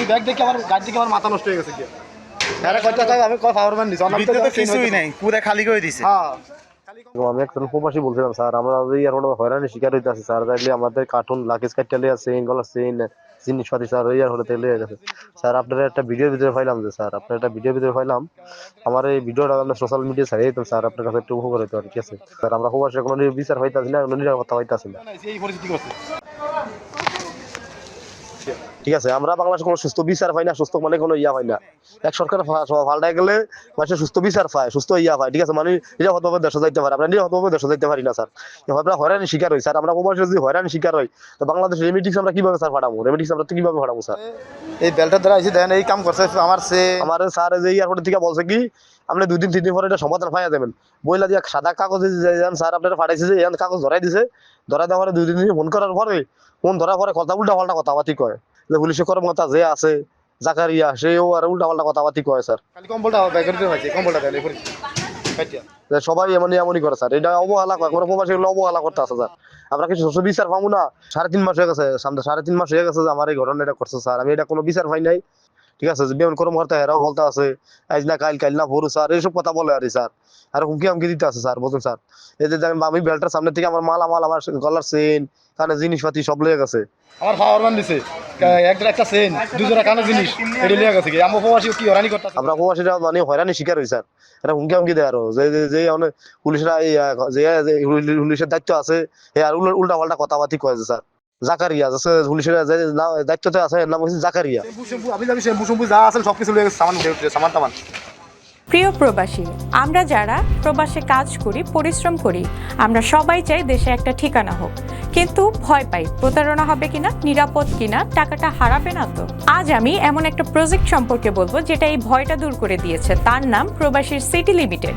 আমি ব্যাগ দেখে আমার গাড়ি দেখে আমার মাথা নষ্ট হয়ে গেছে আমি কয় পাওয়ার ম্যান কিছুই নাই পুরো খালি করে দিছে। হ্যাঁ। আমি একজন প্রবাসী বলছিলাম স্যার আমরা এই আর হয়রানি শিকার হইতে আছি স্যার তাইলে আমাদের কার্টুন লাকেজ কাটতে আছে চেইন জিনিসপাতি স্যার এই আর হলে তাইলে গেছে। স্যার আপনার একটা ভিডিওর ভিতরে পাইলাম যে স্যার আপনার একটা ভিডিওর ভিতরে পাইলাম আমার এই ভিডিওটা আমরা সোশ্যাল মিডিয়া ছাড়িয়ে দিতাম স্যার আপনার কাছে একটু উপকার হইতো আর কি আছে? স্যার আমরা প্রবাসী কোনো বিচার পাইতাছি না কোনো নিরাপত্তা পাইতাছি না। এই পরিস্থিতি করছে। ঠিক আছে আমরা বাংলাদেশে কোনো সুস্থ বিচার পাই না সুস্থ মানে কোনো ইয়া পাই না। এক সরকার পাল্টায় গেলে মানুষের সুস্থ বিচার পায় সুস্থ ইয়া পায় ঠিক আছে? মানে নিরাপদভাবে দেশে যাইতে পারে আমরা নিরাপদভাবে দেশে যাইতে পারি না স্যার। আমরা হয়রানি শিকার হই স্যার। আমরা প্রবাসী যদি হয়রানি শিকার হই তো বাংলাদেশের রেমিডিক্স আমরা কীভাবে স্যার ফাটাবো রেমিডিক্স আমরা কীভাবে ফাটাবো স্যার? এই বেলটার দ্বারা আইছি দেন এই কাম করছে আমার সে আমার স্যার যে এয়ারপোর্ট থেকে বলছে কি আপনি দুই দিন তিন দিন পরে এটা সমাধান পাইয়া দেবেন। বইলা দিয়া সাদা কাগজে যান স্যার আপনারা ফাটাইছে যে এখান কাগজ ধরাই দিছে। ধরাই দেওয়ার পরে দুই দিন ফোন করার পরে ফোন ধরার পরে কথা উল্টা পাল্টা কথাবার্তি কয়। যে পুলিশের কর্মকর্তা যে আছে জাকারিয়া সেও আর উল্টা পাল্টা কথাবার্তি কয় স্যার। সবাই এমনই এমনই করে স্যার। এটা অবহেলা করে প্রবাসী অবহেলা করতে আছে স্যার। আমরা কিছু বিচার পাবো না। সাড়ে তিন মাস হয়ে গেছে সামনে সাড়ে তিন মাস হয়ে গেছে যে আমার এই ঘটনা এটা করছে স্যার। আমি এটা কোনো বিচার পাই নাই। ঠিক আছে যে বেমন কর্মকর্তা এরাও বলতে আছে আজ না কাল কাল না ভোর স্যার এইসব কথা বলে আর স্যার। আর হুমকি আমকি দিতে আছে স্যার বলুন স্যার। এই যে দেখেন আমি বেল্টের সামনে থেকে আমার মাল আমার আমার গলার চেন কানে জিনিসপাতি সব লেগে গেছে। আমার পাওয়ার ম্যান দিছে। একটা সেন দুজোড়া কানে জিনিস এটি লিয়ে গেছে কি? আমার উপবাসী কি হরানি করতেছে? আমরা প্রবাসীরা মানে হয়রানি শিকার হই স্যার। এটা হুমকি আমকি দেয় আরও। যে যে- মানে পুলিশরা এই যে পুলিশের দায়িত্ব আছে আর উল্টা পাল্টা কথাবার্তি কয় যে স্যার। জাকারিয়া আছে পুলিশের দায়িত্বতে আছে এর নাম হচ্ছে জাকারিয়া। আমি শ্যাম্পু শ্যাম্পু যা আছে সব কিছু সামান উঠে উঠে সামান টামান। প্রিয় প্রবাসী আমরা যারা প্রবাসে কাজ করি পরিশ্রম করি আমরা সবাই চাই দেশে একটা ঠিকানা হোক। কিন্তু ভয় পাই প্রতারণা হবে কিনা নিরাপদ কিনা টাকাটা হারাবে না তো? আজ আমি এমন একটা প্রজেক্ট সম্পর্কে বলব যেটা এই ভয়টা দূর করে দিয়েছে। তার নাম প্রবাসীর সিটি লিমিটেড